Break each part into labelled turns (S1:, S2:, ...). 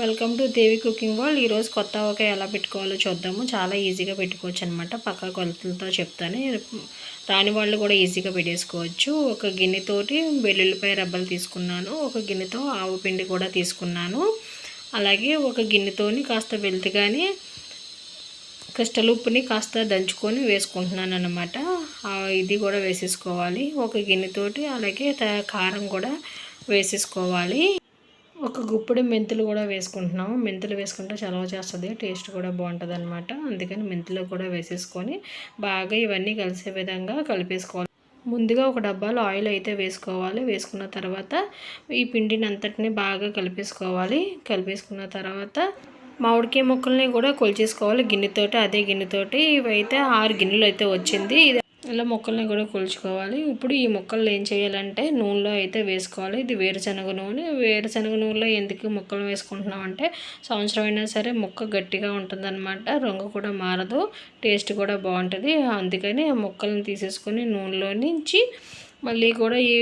S1: Welcome to Devi cooking wall ఈరోజు కొత్త ఒక ఎలా పెట్టుకోవాలో చూద్దాము. చాలా ఈజీగా పెట్టుకోవచ్చు అనమాట పక్క కొలతలతో చెప్తాను. రాని వాళ్ళు కూడా ఈజీగా పెట్టేసుకోవచ్చు. ఒక గిన్నెతోటి వెల్లుల్లిపాయ రబ్బలు తీసుకున్నాను. ఒక గిన్నెతో ఆవు పిండి కూడా తీసుకున్నాను. అలాగే ఒక గిన్నెతోని కాస్త వెళ్తుగానే క్రిస్టల్ ఉప్పుని కాస్త దంచుకొని వేసుకుంటున్నాను అనమాట ఇది కూడా వేసేసుకోవాలి. ఒక గిన్నెతోటి అలాగే కారం కూడా వేసేసుకోవాలి. ఒక గుప్పుడు మెంతులు కూడా వేసుకుంటున్నాము. మెంతులు వేసుకుంటే చలవ చేస్తుంది టేస్ట్ కూడా బాగుంటుంది అనమాట అందుకని మెంతులు కూడా వేసేసుకొని బాగా ఇవన్నీ కలిసే విధంగా కలిపేసుకోవాలి. ముందుగా ఒక డబ్బాలో ఆయిల్ అయితే వేసుకోవాలి. వేసుకున్న తర్వాత ఈ పిండిని అంతటిని బాగా కలిపేసుకోవాలి. కలిపేసుకున్న తర్వాత మామిడికాయ ముక్కల్ని కూడా కొలిచేసుకోవాలి. గిన్నెతోటి అదే గిన్నెతోటి ఇవైతే ఆరు గిన్నెలు అయితే వచ్చింది. ఇది ఇలా మొక్కల్ని కూడా కొలుచుకోవాలి. ఇప్పుడు ఈ మొక్కలు ఏం చేయాలంటే నూనెలో అయితే వేసుకోవాలి. ఇది వేరుశనగ నూనె. వేరుశనగ నూనెలో ఎందుకు మొక్కలు వేసుకుంటున్నాం అంటే సంవత్సరం అయినా సరే మొక్క గట్టిగా ఉంటుందన్నమాట. రంగు కూడా మారదు. టేస్ట్ కూడా బాగుంటుంది. అందుకని ఆ మొక్కలను తీసేసుకొని నూనెలో నుంచి మళ్ళీ కూడా ఈ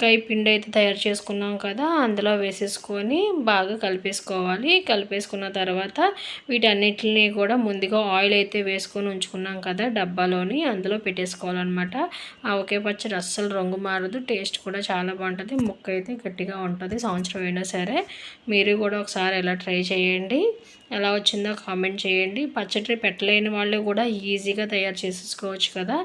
S1: కై పిండి అయితే తయారు చేసుకున్నాం కదా అందులో వేసేసుకొని బాగా కలిపేసుకోవాలి. కలిపేసుకున్న తర్వాత వీటన్నిటిని కూడా ముందుగా ఆయిల్ అయితే వేసుకొని ఉంచుకున్నాం కదా డబ్బాలోని అందులో పెట్టేసుకోవాలన్నమాట. ఆ ఒకే పచ్చడి అస్సలు రంగు మారదు టేస్ట్ కూడా చాలా బాగుంటుంది. ముక్క అయితే గట్టిగా ఉంటుంది సంవత్సరం అయినా సరే. మీరు కూడా ఒకసారి ఎలా ట్రై చేయండి. ఎలా వచ్చిందో కామెంట్ చేయండి. పచ్చడి పెట్టలేని వాళ్ళు కూడా ఈజీగా తయారు చేసేసుకోవచ్చు కదా.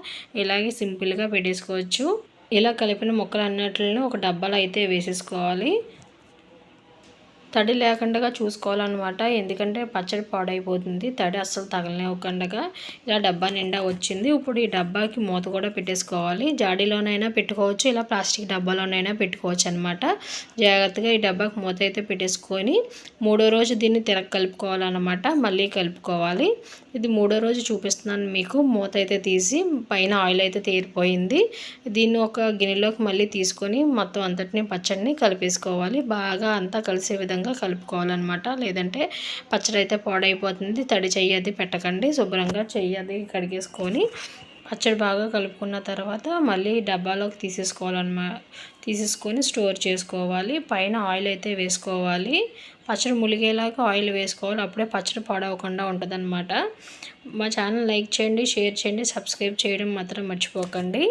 S1: ఇలాగే సింపుల్గా పెట్టేసుకోవచ్చు. ఇలా కలిపిన ముక్కలు అన్నిటిని ఒక డబ్బాలో అయితే వేసేసుకోవాలి. తడి లేకుండా చూసుకోవాలన్నమాట. ఎందుకంటే పచ్చడి పాడైపోతుంది. తడి అస్సలు తగలనివ్వకుండా ఇలా డబ్బా నిండా వచ్చింది. ఇప్పుడు ఈ డబ్బాకి మూత కూడా పెట్టేసుకోవాలి. జాడీలోనైనా పెట్టుకోవచ్చు. ఇలా ప్లాస్టిక్ డబ్బాలోనైనా పెట్టుకోవచ్చు అనమాట జాగ్రత్తగా ఈ డబ్బాకి మూత అయితే పెట్టేసుకొని మూడో రోజు దీన్ని తిరగ కలుపుకోవాలన్నమాట. మళ్ళీ కలుపుకోవాలి. ఇది మూడో రోజు చూపిస్తున్నాను మీకు. మూత అయితే తీసి పైన ఆయిల్ అయితే తీరిపోయింది. దీన్ని ఒక గిన్నెలోకి మళ్ళీ తీసుకొని మొత్తం అంతటిని పచ్చడిని కలిపేసుకోవాలి. బాగా అంతా కలిసే విధంగా విధంగా కలుపుకోవాలన్నమాట. లేదంటే పచ్చడి అయితే పాడైపోతుంది. తడి చెయ్యది పెట్టకండి. శుభ్రంగా చెయ్యది కడిగేసుకొని పచ్చడి బాగా కలుపుకున్న తర్వాత మళ్ళీ డబ్బాలోకి తీసేసుకోవాలన్నమా తీసేసుకొని స్టోర్ చేసుకోవాలి. పైన ఆయిల్ అయితే వేసుకోవాలి. పచ్చడి ములిగేలాగా ఆయిల్ వేసుకోవాలి. అప్పుడే పచ్చడి పాడవకుండా ఉంటుందన్నమాట. మా ఛానల్ లైక్ చేయండి షేర్ చేయండి సబ్స్క్రైబ్ చేయడం మాత్రం మర్చిపోకండి.